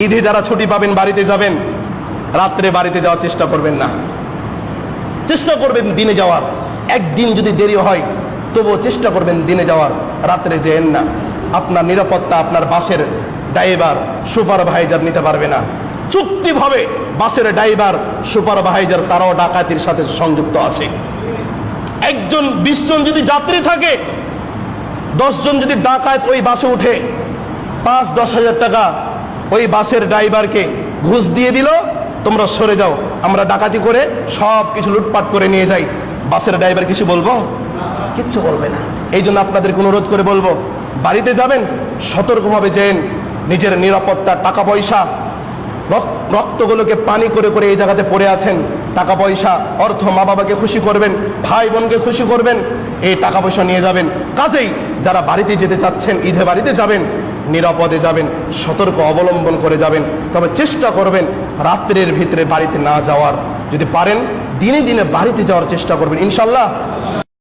ঈদে যারা ছুটি পাবেন, বাড়িতে যাবেন, রাত্রে বাড়িতে যাওয়ার চেষ্টা করবেন না। চেষ্টা করবেন দিনে যাওয়ার। একদিন যদি দেরি হয়, তবুও চেষ্টা করবেন দিনে যাওয়ার। রাত্রে যেন না। আপনার নিরাপত্তা, আপনার বাসের ড্রাইভার সুপারভাইজার নিতে পারবে না। চুক্তিভাবে বাসের ড্রাইভার সুপারভাইজার তারাও ডাকাতির সাথে সংযুক্ত আছে। একজন, বিশ জন যদি যাত্রী থাকে দশজন যদি ডাকাত ওই বাসে উঠে, পাঁচ, দশ হাজার টাকা ওই বাসের ড্রাইভারকে ঘুষ দিয়ে দিল তোমরা সরে যাও আমরা ডাকাতি করে সব কিছু লুটপাট করে নিয়ে যাই। বাসের ড্রাইভার কিছু বলব? কিচ্ছু বলবে না। এই জন্য আপনাদেরকে অনুরোধ করে বলব বাড়িতে যাবেন সতর্কভাবে যেন নিজের নিরাপত্তা টাকা পয়সা রক- রক্তগুলোকে পানি করে করে এই জায়গাতে পড়ে আছেন টাকা পয়সা অর্থ মা বাবাকে খুশি করবেন ভাই বোনকে খুশি করবেন এই টাকা পয়সা নিয়ে যাবেন। কাজেই যারা বাড়িতে যেতে চাচ্ছেন ঈদে বাড়িতে যাবেন নিরাপদে যাবেন, সতর্ক অবলম্বন করে যাবেন। তবে চেষ্টা করবেন রাত্রের ভিতরে বাড়িতে না যাওয়ার। যদি পারেন, দিনে দিনে বাড়িতে যাওয়ার চেষ্টা করবেন ইনশাল্লাহ